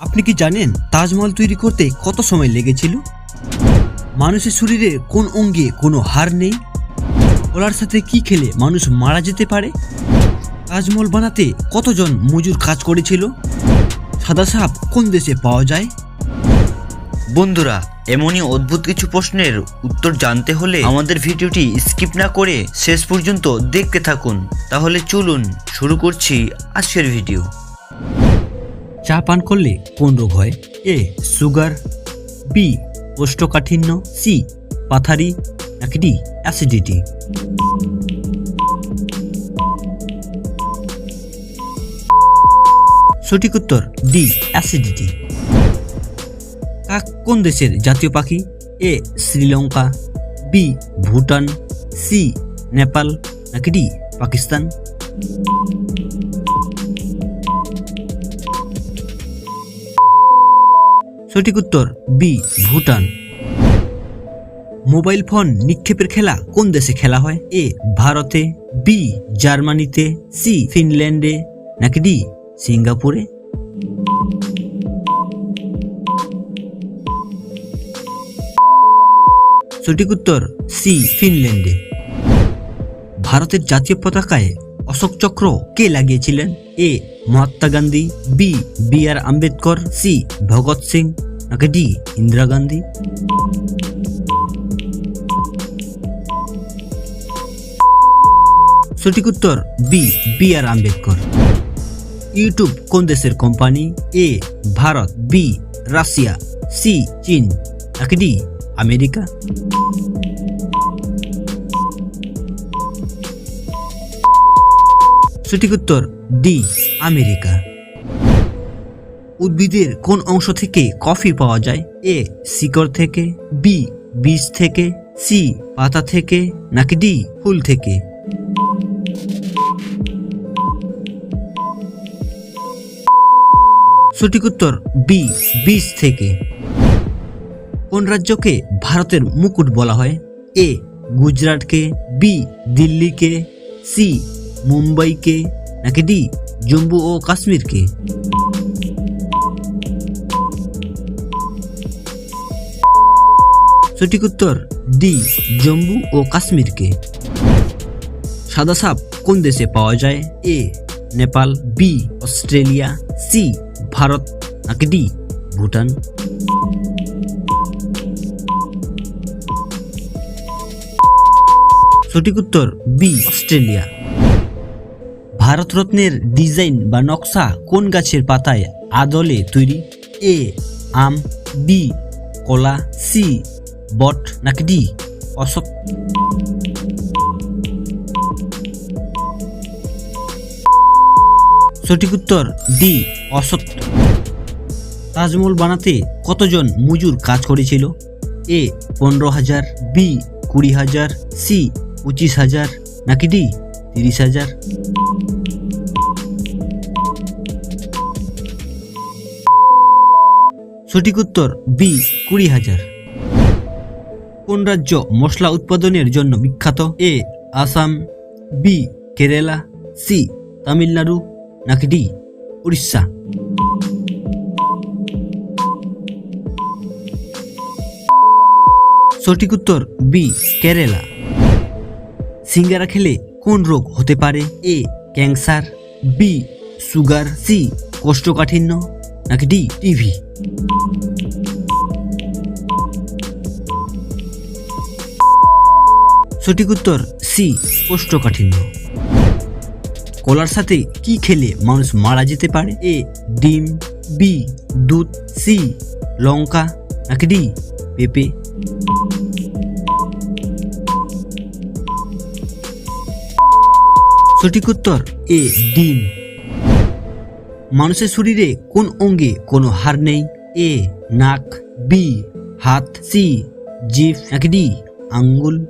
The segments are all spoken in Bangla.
আপনি কি জানেন তাজমহল তৈরি করতে কত সময় লেগেছিল? মানুষের শরীরে কোন অঙ্গে কোনো হার নেই? কলার সাথে কি খেলে মানুষ মারা যেতে পারে? তাজমহল বানাতে কতজন মজুর কাজ করেছিল? সাদা সাপ কোন দেশে পাওয়া যায়? বন্ধুরা, এমনই অদ্ভুত কিছু প্রশ্নের উত্তর জানতে হলে আমাদের ভিডিওটি স্কিপ না করে শেষ পর্যন্ত দেখতে থাকুন। তাহলে চলুন শুরু করছি আজকের ভিডিও। চা পান করলে কোন রোগ হয়? এ, সুগার, বি, কোষ্ঠকাঠিন্য, সি, পাথারি, নাকি ডি, অ্যাসিডিটি? সঠিক উত্তর, ডি, অ্যাসিডিটি। কাক কোন দেশের জাতীয় পাখি? A, Sri Lanka, B, Bhutan, C, Nepal, নাকি ডি, পাকিস্তান? সঠিক উত্তর বি ভুটান। মোবাইল ফোন নিক্ষেপের খেলা কোন দেশে খেলা হয়? এ ভারতে বি জার্মানিতে সি ফিনল্যান্ডে, নাকি ডি সিঙ্গাপুরে? সঠিক উত্তর সি ফিনল্যান্ডে। ভারতের জাতীয় পতাকায় অশোক চক্র কে লাগিয়েছিলেন? A Mahatma Gandhi B B R Ambedkar C Bhagat Singh. নাকি ডি ইন্দিরা গান্ধী সঠিক উত্তর B B R Ambedkar YouTube কোন দেশের company A Bharat B Russia C চীন নাকি ডি আমেরিকা সঠিক উত্তর ডি আমেরিকা উদ্ভিদের কোন অংশ থেকে কফি পাওয়া যায়? এ, শিকড় থেকে বি বীজ থেকে সি পাতা থেকে, নাকি ডি ফুল থেকে? সঠিক উত্তর বি বীজ থেকে। কোন রাজ্যকে ভারতের মুকুট বলা হয়? এ, গুজরাটকে বি দিল্লিকে সি মুম্বাইকে, নাকি ডি জম্মু ও কাশ্মীরকে? সঠিক উত্তর ডি, জম্মু ও কাশ্মীরকে। সাদা সাপ কোন দেশে পাওয়া যায়? A, Nepal, B, Australia, C, Bharat, নাকি ডি, ভুটান? সঠিক উত্তর বি, অস্ট্রেলিয়া। ভারতরত্নের ডিজাইন বা নকশা কোন গাছের পাতায় আদলে তৈরি? এ, আম, বি, কলা, সি বট নাকি ডি অশোক সঠিক উত্তর ডি অসত্য তাজমহল বানাতে কতজন মজুর কাজ করেছিল এ পনেরো হাজার বি কুড়ি হাজার সি পঁচিশ হাজার নাকি ডি তিরিশ হাজার সঠিক উত্তর বি কুড়ি হাজার কোন রাজ্য মশলা উৎপাদনের জন্য বিখ্যাত? A, Assam, B, Kerala, C, Tamil Nadu, নাকি ডি, উড়িষ্যা? সঠিক উত্তর, বি, কেরালা। সিঙ্গারা খেলে কোন রোগ হতে পারে? A, cancer, B, sugar, C, কোষ্ঠকাঠিন্য, নাকি ডি, টিভি? সঠিক উত্তর সি কোষ্ঠকাঠিন্য কলার সাথে কি খেলে মানুষ মারা যেতে পারে? এ, ডিম, বি, দুধ, সি, লঙ্কা, নাকি ডি, পেঁপে? সঠিক উত্তর এ, ডিম। মানুষের শরীরে কোন অঙ্গে কোনো হার নেই? এ, নাক, বি, হাত, সি, জিভ, নাকি ডি, আঙ্গুল?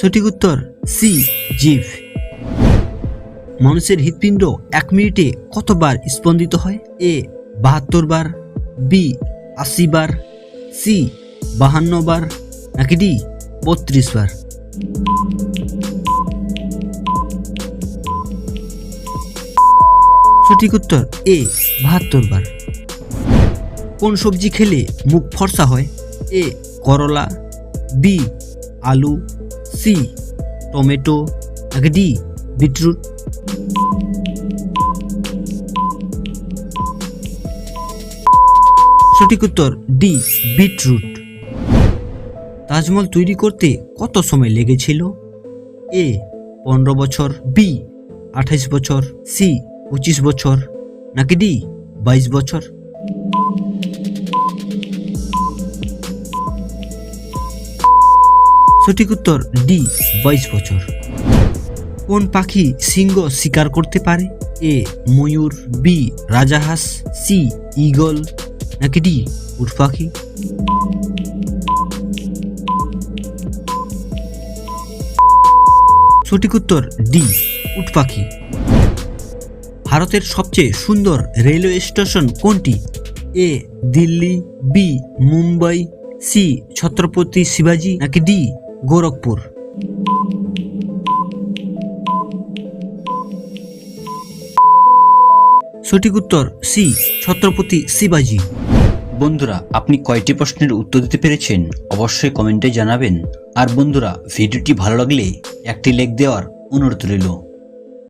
সঠিক উত্তর সি জিভ মানুষের হৃৎপিণ্ড এক মিনিটে কতবার স্পন্দিত হয়? এ, বাহাত্তর বার, বি, আশি বার, সি, বাহান্ন বার, নাকি ডি, বত্রিশ বার? সঠিক উত্তর এ, বাহাত্তর বার। কোন সবজি খেলে মুখ ফর্সা হয়? এ, করলা, বি, আলু সি, টমেটো নাকি ডি বিটরুট। সঠিক উত্তর, ডি, বিটরুট। তাজমহল তৈরি করতে কত সময় লেগেছিল? এ, পনেরো বছর, বি, আঠাইশ বছর, সি, পঁচিশ বছর, নাকি ডি, বাইশ বছর? সঠিক উত্তর ডি, বাইশ বছর। কোন পাখি সিংহ শিকার করতে পারে? এ, ময়ূর, বি রাজাহাঁস সি, ঈগল, নাকি ডি, উট পাখি? সঠিক উত্তর ডি, উট পাখি। ভারতের সবচেয়ে সুন্দর রেলওয়ে স্টেশন কোনটি? A, Delhi, B, Mumbai, C, Chhatrapati শিবাজি, নাকি ডি গোরখপুর। সঠিক উত্তর সি ছত্রপতি শিবাজি। বন্ধুরা, আপনি কয়টি প্রশ্নের উত্তর দিতে পেরেছেন? অবশ্যই কমেন্টে জানাবেন। আর বন্ধুরা, ভিডিওটি ভালো লাগলে একটি লেখ দেওয়ার অনুরোধ রইল।